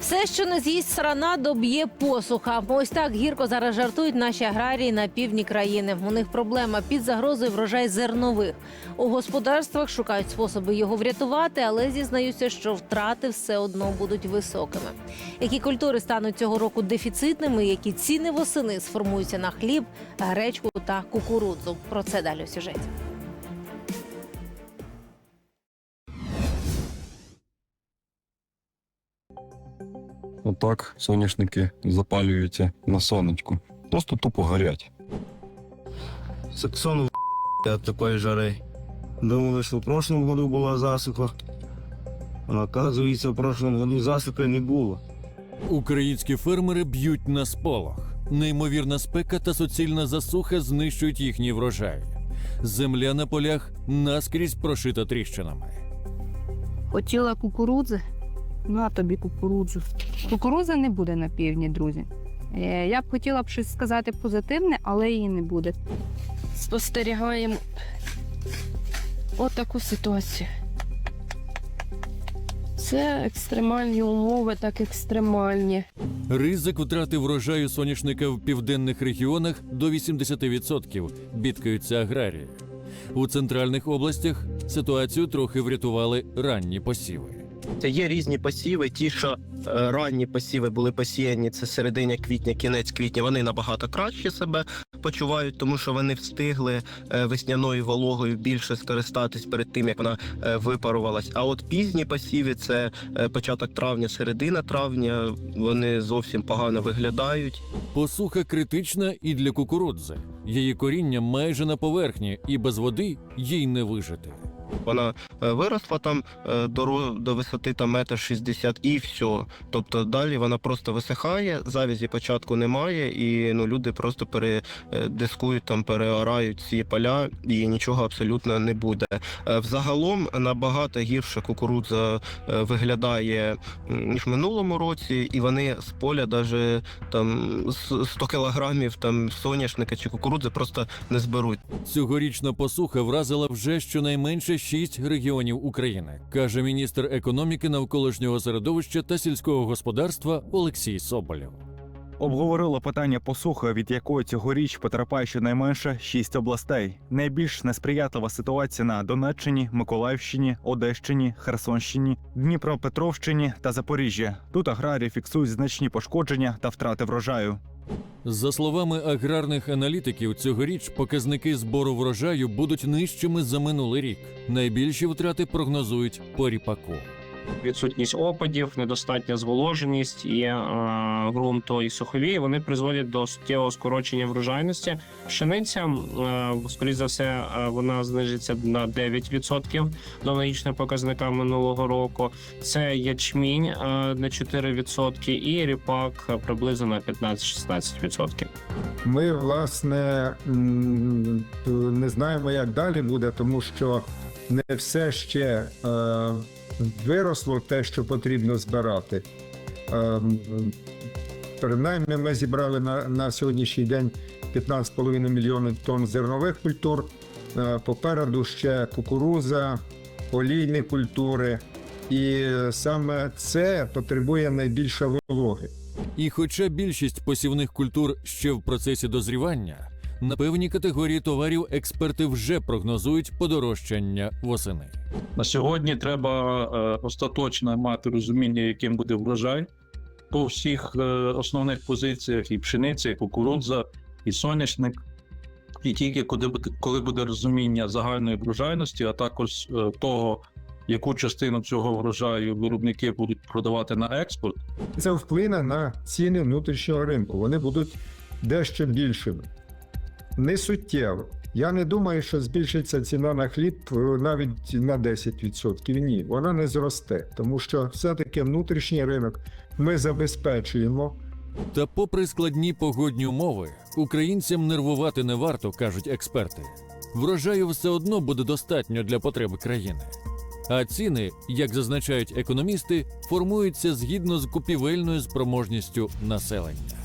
Все, що не з'їсть срана, доб'є посуха. Ось так гірко зараз жартують наші аграрії на півдні країни. У них проблема під загрозою врожай зернових. У господарствах шукають способи його врятувати, але зізнаються, що втрати все одно будуть високими. Які культури стануть цього року дефіцитними, які ціни восени сформуються на хліб, гречку та кукурудзу. Про це далі у сюжеті. Отак соняшники запалюються на сонечку. Просто тупо горять. Саксон от такой жары. Думали, что в прошлом году была засуха. А оказывается, в прошлом году засухи не було. Українські фермери б'ють на сполох. Неймовірна спека та суцільна засуха знищують їхні врожаї. Земля на полях наскрізь прошита тріщинами. Хотіла кукурудзи. На тобі кукурудзу. Кукурудзи не буде на півдні, друзі. Е, Я б хотіла б щось сказати позитивне, але її не буде. Спостерігаємо отаку ситуацію. Це екстремальні умови, так екстремальні. Ризик втрати врожаю соняшника в південних регіонах до 80%, бідкаються аграрії. У центральних областях ситуацію трохи врятували ранні посіви. Це є різні посіви. Ті, що е, ранні посіви були посіяні, це середина квітня, кінець квітня. Вони набагато краще себе почувають, тому що вони встигли е, весняною вологою більше скористатись перед тим, як вона е, випарувалась. А от пізні посіви це початок травня, середина травня. Вони зовсім погано виглядають. Посуха критична і для кукурудзи. Її коріння майже на поверхні, і без води їй не вижити. Вона е, виросла там е, до, до висоти там метр шістдесят і все. Тобто далі вона просто висихає, завязі початку немає, і ну люди просто передискують там, переорають ці поля, і нічого абсолютно не буде. Е, Взагалом набагато гірше кукурудза е, виглядає ніж в минулому році, і вони з поля навіть там с- 100 кілограмів там соняшника чи кукурудзи просто не зберуть. Цьогорічна посуха вразила вже щонайменше шість регіонів України, каже міністр економіки, навколишнього середовища та сільського господарства Олексій Соболєв. Обговорило питання посухи, від якої цьогоріч потерпає щонайменше шість областей. Найбільш несприятлива ситуація на Донеччині, Миколаївщині, Одещині, Херсонщині, Дніпропетровщині та Запоріжжі. Тут аграрії фіксують значні пошкодження та втрати врожаю. За словами аграрних аналітиків, цьогоріч показники збору врожаю будуть нижчими за минулий рік. Найбільші втрати прогнозують по ріпаку. Відсутність опадів, недостатня зволоженість і е, ґрунту і сухові вони призводять до суттєвого скорочення врожайності. Пшениця, е, скоріш за все, е, вона знижиться на 9% до аналогічного показника минулого року. Це ячмінь е, на 4% і ріпак е, приблизно на 15-16%. Ми, власне, не знаємо, як далі буде, тому що не все ще е, виросло те, що потрібно збирати. Е, принаймні, ми зібрали на, на сьогоднішній день 15,5 мільйонів тонн зернових культур. Е, попереду ще кукуруза, олійні культури. І саме це потребує найбільше вологи. І хоча більшість посівних культур ще в процесі дозрівання, на певній категорії товарів експерти вже прогнозують подорожчання восени. На сьогодні треба е, остаточно мати розуміння, яким буде врожай по всіх е, основних позиціях: і пшениця, і кукурудза, і соняшник. І тільки коли буде, коли буде розуміння загальної врожайності, а також е, того, яку частину цього врожаю виробники будуть продавати на експорт, Це вплине на ціни внутрішнього ринку. Вони будуть дещо більшими. Не суттєво. Я не думаю, що збільшиться ціна на хліб е, навіть на 10%. Ні, вона не зросте, тому що все-таки внутрішній ринок ми забезпечуємо. Та, попри складні погодні умови, українцям нервувати не варто, кажуть експерти. Врожаю все одно буде достатньо для потреби країни. А ціни, як зазначають економісти, формуються згідно з купівельною спроможністю населення.